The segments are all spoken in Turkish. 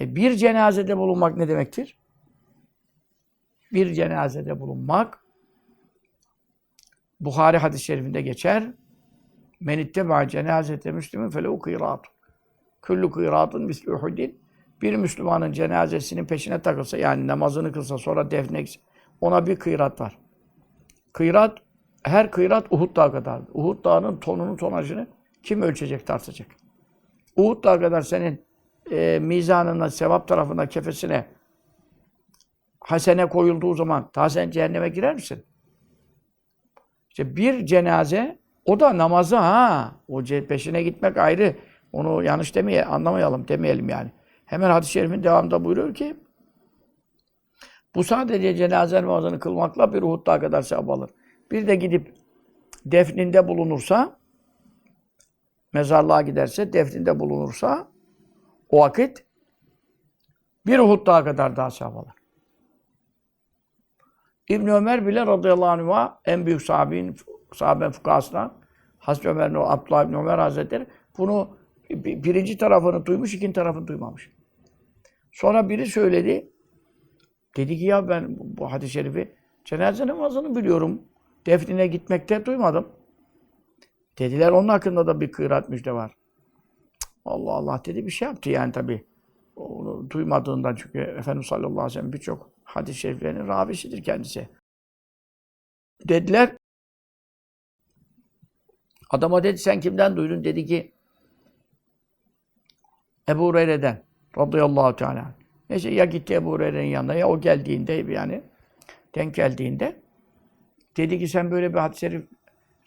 E, bir cenazede bulunmak ne demektir? Bir cenazede bulunmak Buhari hadis-i şerifinde geçer. Men itteba cenazete müslümün felehu kıyrat. Küllü kıyratın misli uhudin. Bir Müslümanın cenazesinin peşine takılsa, yani namazını kılsa, sonra defne gitse, ona bir kıyrat var. Kıyrat, her kıyrat Uhud dağı kadar. Uhud dağının tonunu, tonajını kim ölçecek, tartacak? Uhud dağı kadar senin e, mizanına, sevap tarafına, kefesine hasene koyulduğu zaman ta sen cehenneme girer misin? İşte bir cenaze, o da namazı ha. O peşine gitmek ayrı. Onu yanlış demeye, anlamayalım, demeyelim yani. Hemen hadis-i şerifin devamında buyuruyor ki, bu sadece cenaze namazını kılmakla bir dağı kadar sevap alır. Bir de gidip defninde bulunursa, mezarlığa giderse, defninde bulunursa, o vakit bir Uhud dağı kadar daha sevap alır. İbn Ömer bile radıyallahu anh'a en büyük sahabenin sahabe fukasından Hazreti Ömer'in o Abdullah İbn Ömer Hazretleri bunu bi- birinci tarafını duymuş, ikinci tarafını duymamış. Sonra biri söyledi. Dedi ki ya ben bu hadis-i şerifi cenaze namazını biliyorum. Defnine gitmekte duymadım. Dediler onun hakkında da bir kıyrat müjde var. Allah Allah dedi bir şey yaptı yani tabii. Onu duymadığından çünkü Efendimiz sallallahu aleyhi ve sellem birçok hadis-i şeriflerinin ravisidir kendisi. Dediler adama dedi sen kimden duydun? Dedi ki Ebu Hureyre'den radıyallahu teala. Neyse ya gitti Ebu Hureyre'nin yanına ya o geldiğinde yani denk geldiğinde dedi ki sen böyle bir hadis-i şerif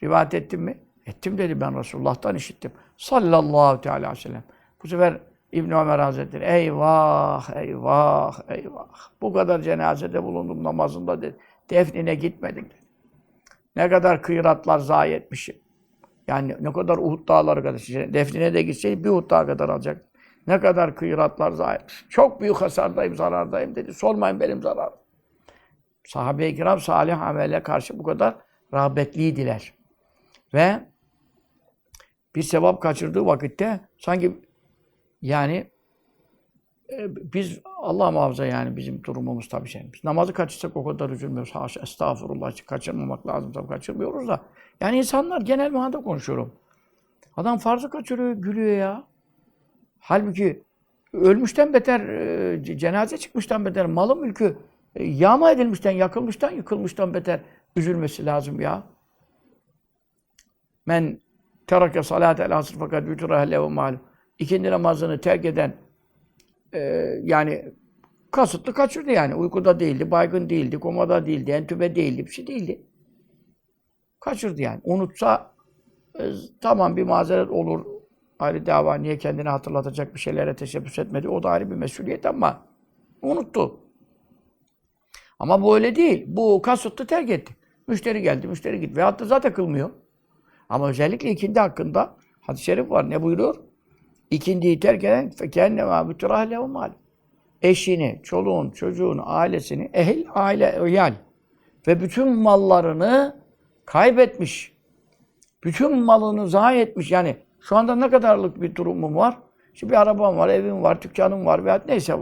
rivayet ettin mi? Ettim dedi ben Resulullah'tan işittim. Sallallahu teala aleyhi ve sellem. Bu sefer İbn Ömer Hazretleri eyvah eyvah eyvah. Bu kadar cenazede bulundum namazında dedi. Defnine gitmedim dedi. Ne kadar kıyratlar zayi etmişim. Yani ne kadar Uhud dağları kadar. işte Defnine de gitseydi bir Uhud dağı kadar alacak. Ne kadar kıyratlar zayi. Çok büyük hasardayım, zarardayım dedi. Sormayın benim zararım. Sahabe-i kiram salih amele karşı bu kadar rağbetliydiler. Ve bir sevap kaçırdığı vakitte sanki yani e, biz Allah muhafaza yani bizim durumumuz tabii şey. Biz namazı kaçırsak o kadar üzülmüyoruz. Haşa estağfurullah kaçırmamak lazım tabii kaçırmıyoruz da. Yani insanlar genel manada konuşuyorum. Adam farzı kaçırıyor, gülüyor ya. Halbuki ölmüşten beter, e, cenaze çıkmıştan beter, malı mülkü e, yağma edilmişten, yakılmıştan, yıkılmıştan beter üzülmesi lazım ya. Men terake salatel asr fakat vütura lehu malum. İkindi namazını terk eden e, yani kasıtlı kaçırdı yani. Uykuda değildi, baygın değildi, komada değildi, entübe değildi, bir şey değildi. Kaçırdı yani. Unutsa e, tamam bir mazeret olur. Ayrı dava niye kendini hatırlatacak bir şeylere teşebbüs etmedi. O da ayrı bir mesuliyet ama unuttu. Ama bu öyle değil. Bu kasıtlı terk etti. Müşteri geldi, müşteri gitti. Veyahut da zaten kılmıyor. Ama özellikle ikindi hakkında hadis-i şerif var. Ne buyuruyor? İkindiyi terk eden fekennema bütürah lehu mal. Eşini, çoluğun, çocuğun, ailesini, ehil, aile, iyal ve bütün mallarını kaybetmiş. Bütün malını zayi etmiş. Yani şu anda ne kadarlık bir durumum var? İşte bir arabam var, evim var, dükkanım var veya neyse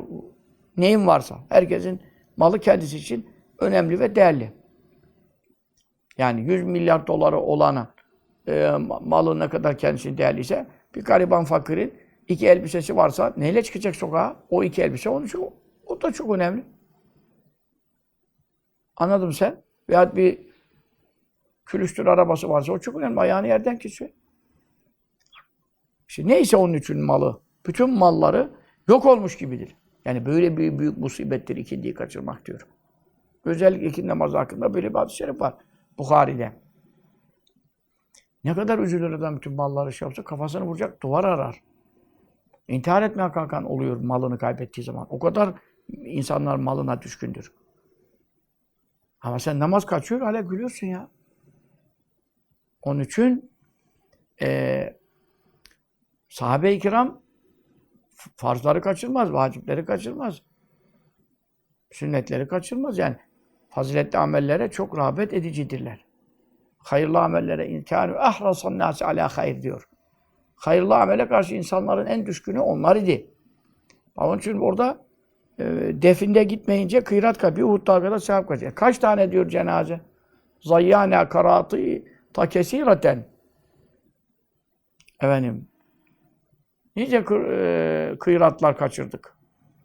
neyim varsa. Herkesin malı kendisi için önemli ve değerli. Yani 100 milyar doları olana e, malı ne kadar kendisi değerliyse bir gariban fakirin iki elbisesi varsa neyle çıkacak sokağa? O iki elbise onun için o da çok önemli. Anladın mı sen? Veyahut bir külüstür arabası varsa o çok önemli. Ayağını yerden kesiyor. İşte neyse onun için malı, bütün malları yok olmuş gibidir. Yani böyle bir büyük musibettir ikindiyi kaçırmak diyorum. Özellikle ikindi namazı hakkında böyle bir hadis-i şerif var. Bukhari'de. Ne kadar üzülür adam bütün malları şey yapsa kafasını vuracak, duvar arar. İntihar etmeye kalkan oluyor malını kaybettiği zaman. O kadar insanlar malına düşkündür. Ama sen namaz kaçıyor, hala gülüyorsun ya. Onun için eee sahabe-i kiram farzları kaçırmaz, vacipleri kaçırmaz. Sünnetleri kaçırmaz yani. Faziletli amellere çok rağbet edicidirler. Hayırlı amellere imkanı ahrasan nasi ala hayır diyor. Hayırlı amele karşı insanların en düşkünü onlar idi. Onun için orada e, definde gitmeyince kıyrat kadar, bir Uhud dağı kadar sevap kaçıyor. Kaç tane diyor cenaze? Zayyâne karatı takesiraten. Efendim, nice kır, e, kıyratlar kaçırdık.